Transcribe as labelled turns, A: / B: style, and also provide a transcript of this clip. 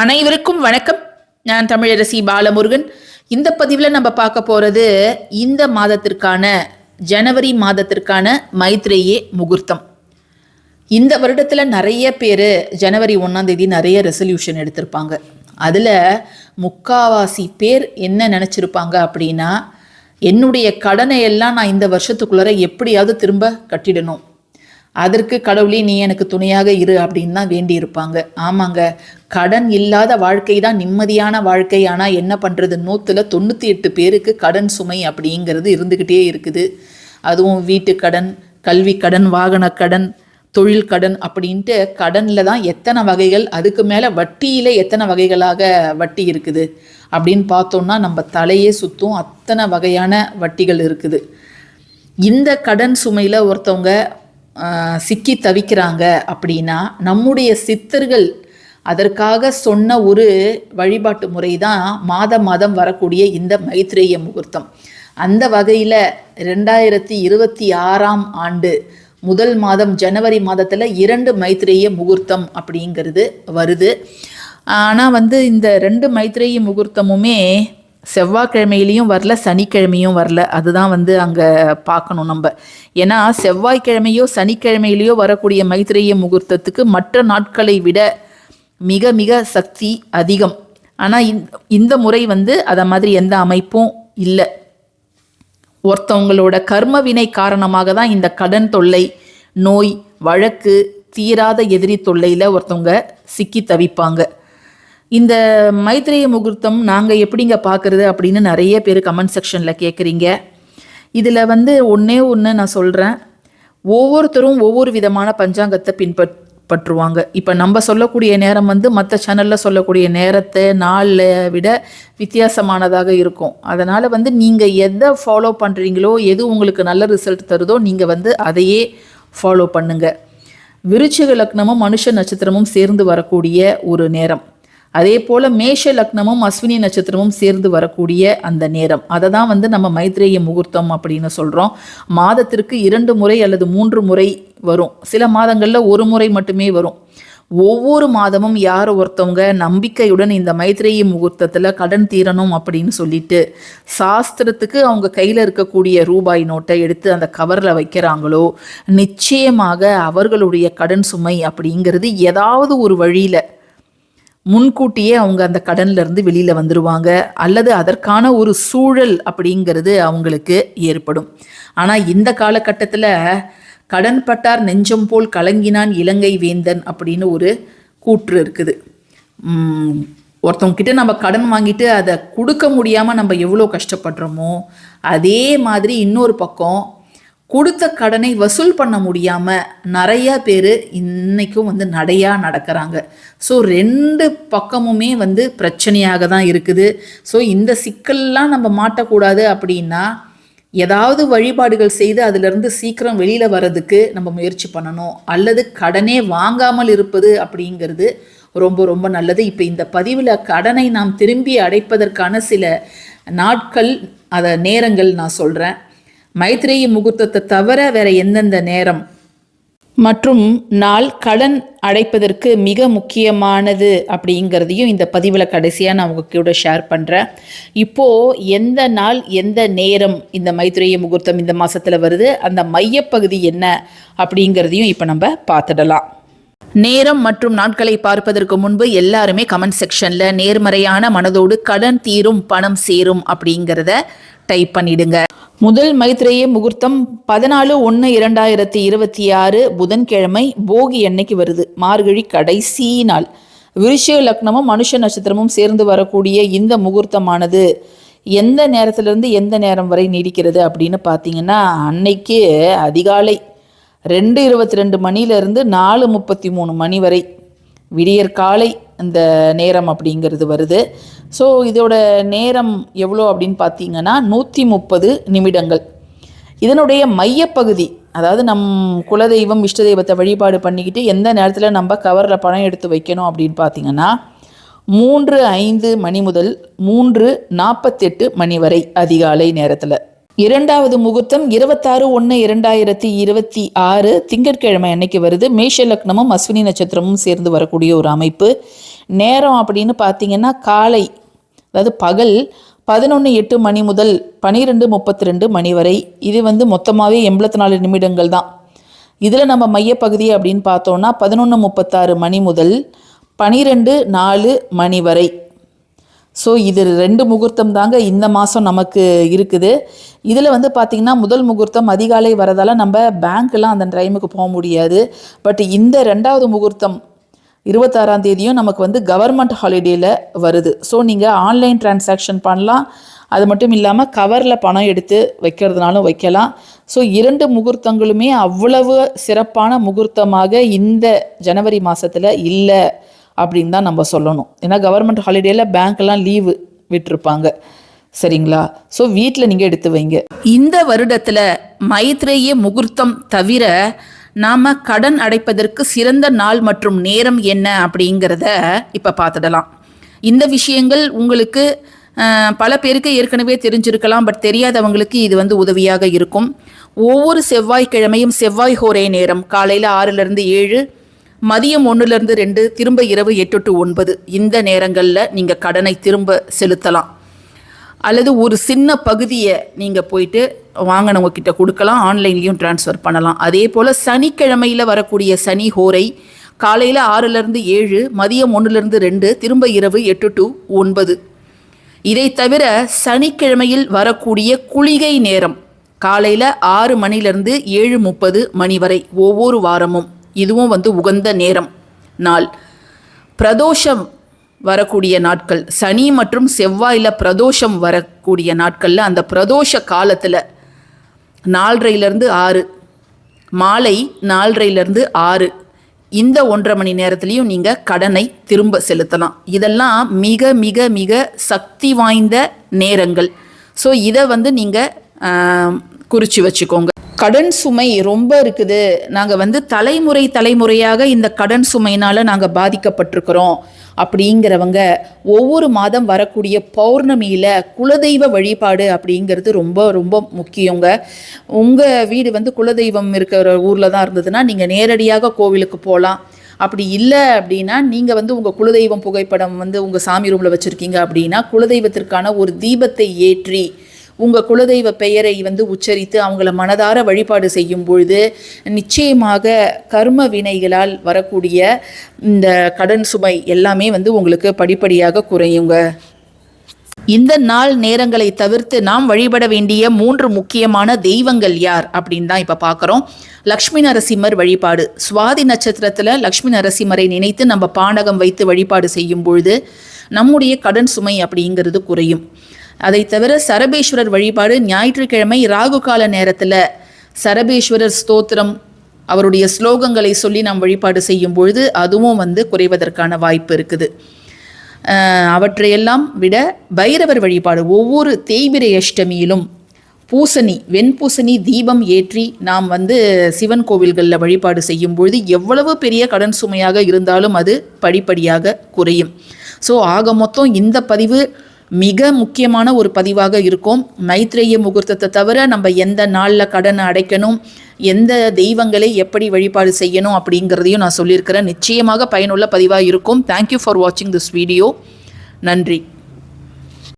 A: அனைவருக்கும் வணக்கம். நான் தமிழரசி பாலமுருகன். இந்த பதிவில் நம்ம பார்க்க போகிறது இந்த மாதத்திற்கான ஜனவரி மாதத்திற்கான மைத்ரேயே முகூர்த்தம். இந்த வருடத்தில் நிறைய பேர் ஜனவரி ஒன்றாம் தேதி நிறைய ரெசல்யூஷன் எடுத்திருப்பாங்க. அதில் முக்காவாசி பேர் என்ன நினச்சிருப்பாங்க அப்படின்னா என்னுடைய கடனை எல்லாம் நான் இந்த வருஷத்துக்குள்ளார எப்படியாவது திரும்ப கட்டிடணும். அதற்கு கடவுளே நீ எனக்கு துணையாக இரு அப்படின்னு தான் வேண்டி இருப்பாங்க ஆமாங்க கடன் இல்லாத வாழ்க்கை தான் நிம்மதியான வாழ்க்கை. ஆனால் என்ன பண்ணுறது நூற்றுல தொண்ணூற்றி எட்டு பேருக்கு கடன் சுமை அப்படிங்கிறது இருந்துக்கிட்டே இருக்குது. அதுவும் வீட்டு கடன் கல்வி கடன் வாகன கடன் தொழில் கடன் அப்படின்ட்டு கடனில் தான் எத்தனை வகைகள் அதுக்கு மேலே வட்டியில் எத்தனை வகைகளாக வட்டி இருக்குது அப்படின்னு பார்த்தோம்னா நம்ம தலையே சுற்றும் அத்தனை வகையான வட்டிகள் இருக்குது. இந்த கடன் சுமையில் ஒருத்தவங்க சிக்கி தவிக்கிறாங்க அப்படின்னா நம்முடைய சித்தர்கள் அதற்காக சொன்ன ஒரு வழிபாட்டு முறை தான் மாதம் மாதம் வரக்கூடிய இந்த மைத்ரேய முகூர்த்தம். அந்த வகையில் ரெண்டாயிரத்தி இருபத்தி ஆறாம் ஆண்டு முதல் மாதம் ஜனவரி மாதத்தில் இரண்டு மைத்ரேய முகூர்த்தம் அப்படிங்கிறது வருது. ஆனால் வந்து இந்த ரெண்டு மைத்ரேய முகூர்த்தமுமே செவ்வாய்க்கிழமையிலையும் வரல சனிக்கிழமையும் வரல. அதுதான் வந்து அங்கே பார்க்கணும் நம்ம. ஏன்னா செவ்வாய்க்கிழமையோ சனிக்கிழமையிலையோ வரக்கூடிய மைத்ரேய முகூர்த்தத்துக்கு மற்ற நாட்களை விட மிக மிக சக்தி அதிகம். ஆனால் இந்த இந்த முறை வந்து அதை மாதிரி எந்த அமைப்பும் இல்லை. ஒருத்தவங்களோட கர்மவினை காரணமாக தான் இந்த கடன் தொல்லை நோய் வழக்கு தீராத எதிரி தொல்லையில் ஒருத்தவங்க சிக்கி தவிப்பாங்க. இந்த மைத்ரேய முகூர்த்தம் நாங்கள் எப்படிங்க பார்க்குறது அப்படின்னு நிறைய பேர் கமெண்ட் செக்ஷனில் கேட்குறீங்க இதில் வந்து ஒன்றே ஒன்று நான் சொல்கிறேன் ஒவ்வொருத்தரும் ஒவ்வொரு விதமான பஞ்சாங்கத்தை பின்பற்றுவாங்க இப்போ நம்ம சொல்லக்கூடிய நேரம் வந்து மற்ற சேனலில் சொல்லக்கூடிய நேரத்தை நாளில் விட வித்தியாசமானதாக இருக்கும். அதனால் வந்து நீங்கள் எதை ஃபாலோ பண்ணுறீங்களோ எது உங்களுக்கு நல்ல ரிசல்ட் தருதோ நீங்கள் வந்து அதையே ஃபாலோ பண்ணுங்கள் விருச்சிக லக்னமும் மனுஷ நட்சத்திரமும் சேர்ந்து வரக்கூடிய ஒரு நேரம். அதே போல் மேஷ லக்னமும் அஸ்வினி நட்சத்திரமும் சேர்ந்து வரக்கூடிய அந்த நேரம். அதை தான் வந்து நம்ம மைத்ரேய முகூர்த்தம் அப்படின்னு சொல்கிறோம் மாதத்திற்கு இரண்டு முறை அல்லது மூன்று முறை வரும். சில மாதங்களில் ஒரு முறை மட்டுமே வரும். ஒவ்வொரு மாதமும் யார் ஒருத்தவங்க நம்பிக்கையுடன் இந்த மைத்ரேய முகூர்த்தத்தில் கடன் தீரணும் அப்படின்னு சொல்லிட்டு சாஸ்திரத்துக்கு அவங்க கையில் இருக்கக்கூடிய ரூபாய் நோட்டை எடுத்து அந்த கவரில் வைக்கிறாங்களோ நிச்சயமாக அவர்களுடைய கடன் சுமை அப்படிங்கிறது ஏதாவது ஒரு வழியில் முன்கூட்டியே அவங்க அந்த கடன்லேருந்து வெளியில் வந்துடுவாங்க அல்லது அதற்கான ஒரு சூழல் அப்படிங்கிறது அவங்களுக்கு ஏற்படும். ஆனால் இந்த காலகட்டத்தில் கடன் பட்டார் நெஞ்சம் போல் கலங்கினான் இலங்கை வேந்தன் அப்படின்னு ஒரு கூற்று இருக்குது. ஒருத்தவங்கிட்ட ஒருத்தவங்க கிட்ட நம்ம கடன் வாங்கிட்டு அதை கொடுக்க முடியாமல் நம்ம எவ்வளோ கஷ்டப்படுறோமோ அதே மாதிரி இன்னொரு பக்கம் கொடுத்த கடனை வசூல் பண்ண முடியாமல் நிறைய பேர் இன்னைக்கும் வந்து நடையா நடக்கிறாங்க. ஸோ ரெண்டு பக்கமுமே வந்து பிரச்சனையாக தான் இருக்குது. ஸோ இந்த சிக்கல்லாம் நம்ம மாட்டக்கூடாது அப்படின்னா ஏதாவது வழிபாடுகள் செய்து அதிலிருந்து சீக்கிரம் வெளியில் வர்றதுக்கு நம்ம முயற்சி பண்ணணும். அல்லது கடனே வாங்காமல் இருப்பது அப்படிங்கிறது ரொம்ப ரொம்ப நல்லது. இப்போ இந்த பதிவில் கடனை நாம் திரும்பி அடைப்பதற்கான சில நாட்கள் அதை நேரங்கள் நான் சொல்கிறேன் மைத்ரேய முகூர்த்தத்தை தவிர வேற எந்தெந்த நேரம்? மற்றும் நாள் கடன் அடைப்பதற்கு மிக முக்கியமானது அப்படிங்கிறதையும் இந்த பதிவில் கடைசியாக நான் உங்க கூட ஷேர் பண்ணுறேன் இப்போது எந்த நாள் எந்த நேரம் இந்த மைத்ரேய முகூர்த்தம் இந்த மாதத்தில் வருது அந்த மையப்பகுதி என்ன அப்படிங்கிறதையும் இப்போ நம்ம பார்த்துடலாம். நேரம் மற்றும் நாட்களை பார்ப்பதற்கு முன்பு எல்லாருமே கமெண்ட் செக்ஷனில் நேர்மறையான மனதோடு கடன் தீரும் பணம் சேரும் அப்படிங்கிறத டைப் பண்ணிடுங்க. முதல் மைத்ரேய முகூர்த்தம் பதினாலு ஒன்று இரண்டாயிரத்தி இருபத்தி ஆறு புதன்கிழமை போகி என்னைக்கு வருது. மார்கழி கடைசி நாள். விருஷிக லக்னமும் மனுஷ நட்சத்திரமும் சேர்ந்து வரக்கூடிய இந்த முகூர்த்தமானது எந்த நேரத்திலிருந்து எந்த நேரம் வரை நீடிக்கிறது அப்படின்னு பார்த்தீங்கன்னா அன்னைக்கு அதிகாலை ரெண்டு இருபத்தி ரெண்டு மணிலேருந்து நாலு முப்பத்தி மூணு மணி வரை. விடியற்காலை இந்த நேரம் அப்படிங்கிறது வருது. ஸோ இதோட நேரம் எவ்வளோ அப்படின்னு பார்த்தீங்கன்னா நூற்றி முப்பது நிமிடங்கள். இதனுடைய மையப்பகுதி அதாவது நம் குலதெய்வம் இஷ்ட தெய்வத்தை வழிபாடு பண்ணிக்கிட்டு எந்த நேரத்தில் நம்ம கவரில் பணம் எடுத்து வைக்கணும் அப்படின்னு பார்த்தீங்கன்னா மூன்று ஐந்து மணி முதல் மூன்று நாற்பத்தெட்டு மணி வரை அதிகாலை நேரத்தில். இரண்டாவது முகூர்த்தம் இருபத்தாறு ஒன்று இரண்டாயிரத்தி இருபத்தி ஆறு திங்கட்கிழமை அன்னைக்கு வருது. மேஷ லக்னமும் அஸ்வினி நட்சத்திரமும் சேர்ந்து வரக்கூடிய ஒரு அமைப்பு. நேரம் அப்படின்னு பார்த்தீங்கன்னா காலை அதாவது பகல் பதினொன்று எட்டு மணி முதல் பன்னிரெண்டு முப்பத்தி ரெண்டு மணி வரை. இது வந்து மொத்தமாகவே எண்பத்தி நாலு நிமிடங்கள் தான். இதில் நம்ம மையப்பகுதி அப்படின்னு பார்த்தோன்னா பதினொன்று முப்பத்தாறு மணி முதல் பனிரெண்டு நாலு மணி வரை. ஸோ இது ரெண்டு முகூர்த்தம் தாங்க இந்த மாதம் நமக்கு இருக்குது. இதில் வந்து பார்த்திங்கன்னா முதல் முகூர்த்தம் அதிகாலை வரதால் நம்ம பேங்க்கெலாம் அந்த டைமுக்கு போக முடியாது. பட் இந்த ரெண்டாவது முகூர்த்தம் இருபத்தாறாம் தேதியும் நமக்கு வந்து கவர்மெண்ட் ஹாலிடேயில் வருது. ஸோ நீங்கள் ஆன்லைன் டிரான்சாக்ஷன் பண்ணலாம். அது மட்டும் இல்லாமல் கவரில் பணம் எடுத்து வைக்கிறதுனாலும் வைக்கலாம். ஸோ இரண்டு முகூர்த்தங்களுமே அவ்வளவு சிறப்பான முகூர்த்தமாக இந்த ஜனவரி மாதத்தில் இல்லை அப்படின்னு தான் நம்ம சொல்லணும். ஏன்னா கவர்மெண்ட் ஹாலிடேயில் பேங்க்லாம் லீவு விட்டிருப்பாங்க. சரிங்களா? ஸோ வீட்டில் நீங்கள் எடுத்து வைங்க. இந்த வருடத்தில் மைத்ரேய முகூர்த்தம் தவிர நாம் கடன் அடைப்பதற்கு சிறந்த நாள் மற்றும் நேரம் என்ன அப்படிங்கிறத இப்போ பார்த்துடலாம். இந்த விஷயங்கள் உங்களுக்கு பல பேருக்கு ஏற்கனவே தெரிஞ்சிருக்கலாம் பட் தெரியாதவங்களுக்கு இது வந்து உதவியாக இருக்கும். ஒவ்வொரு செவ்வாய்க்கிழமையும் செவ்வாய் ஹோரே நேரம் காலையில் ஆறுலேருந்து ஏழு மதியம் ஒன்றுலேருந்து ரெண்டு திரும்ப இரவு எட்டு டு ஒன்பது. இந்த நேரங்களில் நீங்கள் கடனை திரும்ப செலுத்தலாம். அல்லது ஒரு சின்ன பகுதியை நீங்கள் போயிட்டு வாங்கினவங்க கிட்ட கொடுக்கலாம் ஆன்லைன்லேயும் ட்ரான்ஸ்ஃபர் பண்ணலாம். அதே போல் சனிக்கிழமையில் வரக்கூடிய சனி ஹோரை காலையில் ஆறுலேருந்து ஏழு மதியம் ஒன்றுலேருந்து ரெண்டு திரும்ப இரவு எட்டு டு ஒன்பது. இதை தவிர சனிக்கிழமையில் வரக்கூடிய குளிகை நேரம் காலையில் ஆறு மணிலேருந்து ஏழு முப்பது மணி வரை ஒவ்வொரு வாரமும். இதுவும் வந்து உகந்த நேரம் நாள். பிரதோஷம் வரக்கூடிய நாட்கள் சனி மற்றும் செவ்வாயில் பிரதோஷம் வரக்கூடிய நாட்களில் அந்த பிரதோஷ காலத்தில் நாலரையிலேருந்து ஆறு. மாலை நாலரையிலேருந்து ஆறு. இந்த ஒன்றரை மணி நேரத்துலையும் நீங்கள் கடனை திரும்ப செலுத்தலாம். இதெல்லாம் மிக மிக மிக சக்தி வாய்ந்த நேரங்கள். ஸோ இதை வந்து நீங்கள் குறித்து வச்சுக்கோங்க. கடன் சுமை ரொம்ப இருக்குது. நாங்கள் வந்து தலைமுறை தலைமுறையாக இந்த கடன் சுமையினால் நாங்கள் பாதிக்கப்பட்டிருக்கிறோம். அப்படிங்கிறவங்க ஒவ்வொரு மாதம் வரக்கூடிய பௌர்ணமியில் குலதெய்வ வழிபாடு அப்படிங்கிறது ரொம்ப ரொம்ப முக்கியங்க. உங்கள் வீடு வந்து குலதெய்வம் இருக்கிற ஊரில் தான் இருந்ததுன்னா நீங்கள் நேரடியாக கோவிலுக்கு போகலாம் அப்படி இல்லை அப்படின்னா நீங்கள் வந்து உங்கள் குலதெய்வம் புகைப்படம் வந்து உங்கள் சாமி ரூமில் வச்சுருக்கீங்க அப்படின்னா குலதெய்வத்திற்கான ஒரு தீபத்தை ஏற்றி உங்கள் குலதெய்வ பெயரை வந்து உச்சரித்து அவங்கள மனதார வழிபாடு செய்யும் பொழுது நிச்சயமாக கர்ம வினைகளால் வரக்கூடிய இந்த கடன் சுமை எல்லாமே வந்து உங்களுக்கு படிப்படியாக குறையுங்க. இந்த நாள் நேரங்களை தவிர்த்து நாம் வழிபட வேண்டிய மூன்று முக்கியமான தெய்வங்கள் யார் அப்படின்னு தான் இப்போ பார்க்குறோம் லக்ஷ்மி நரசிம்மர் வழிபாடு. சுவாதி நட்சத்திரத்தில் லக்ஷ்மி நரசிம்மரை நினைத்து நம்ம பானகம் வைத்து வழிபாடு செய்யும் பொழுது நம்முடைய கடன் சுமை அப்படிங்கிறது குறையும். அதை தவிர சரபேஸ்வரர் வழிபாடு ஞாயிற்றுக்கிழமை ராகு கால நேரத்தில் சரபேஸ்வரர் ஸ்தோத்திரம் அவருடைய ஸ்லோகங்களை சொல்லி நாம் வழிபாடு செய்யும் பொழுது அதுவும் வந்து குறைவதற்கான வாய்ப்பு இருக்குது. அவற்றையெல்லாம் விட பைரவர் வழிபாடு ஒவ்வொரு தேய்பிரை அஷ்டமியிலும் பூசணி வெண்பூசணி தீபம் ஏற்றி நாம் வந்து சிவன் கோவில்களில் வழிபாடு செய்யும் பொழுது எவ்வளவு பெரிய கடன் சுமையாக இருந்தாலும் அது படிப்படியாக குறையும். ஸோ ஆக மொத்தம் இந்த பதிவு மிக முக்கியமான ஒரு பதிவாக இருக்கும். மைத்ரேய முகூர்த்தத்தை தவிர நம்ம எந்த நாளில் கடனை அடைக்கணும் எந்த தெய்வங்களை எப்படி வழிபாடு செய்யணும் அப்படிங்கிறதையும் நான் சொல்லியிருக்கிறேன். நிச்சயமாக பயனுள்ள பதிவாக இருக்கும். தேங்க்யூ ஃபார் வாட்சிங் திஸ் வீடியோ நன்றி.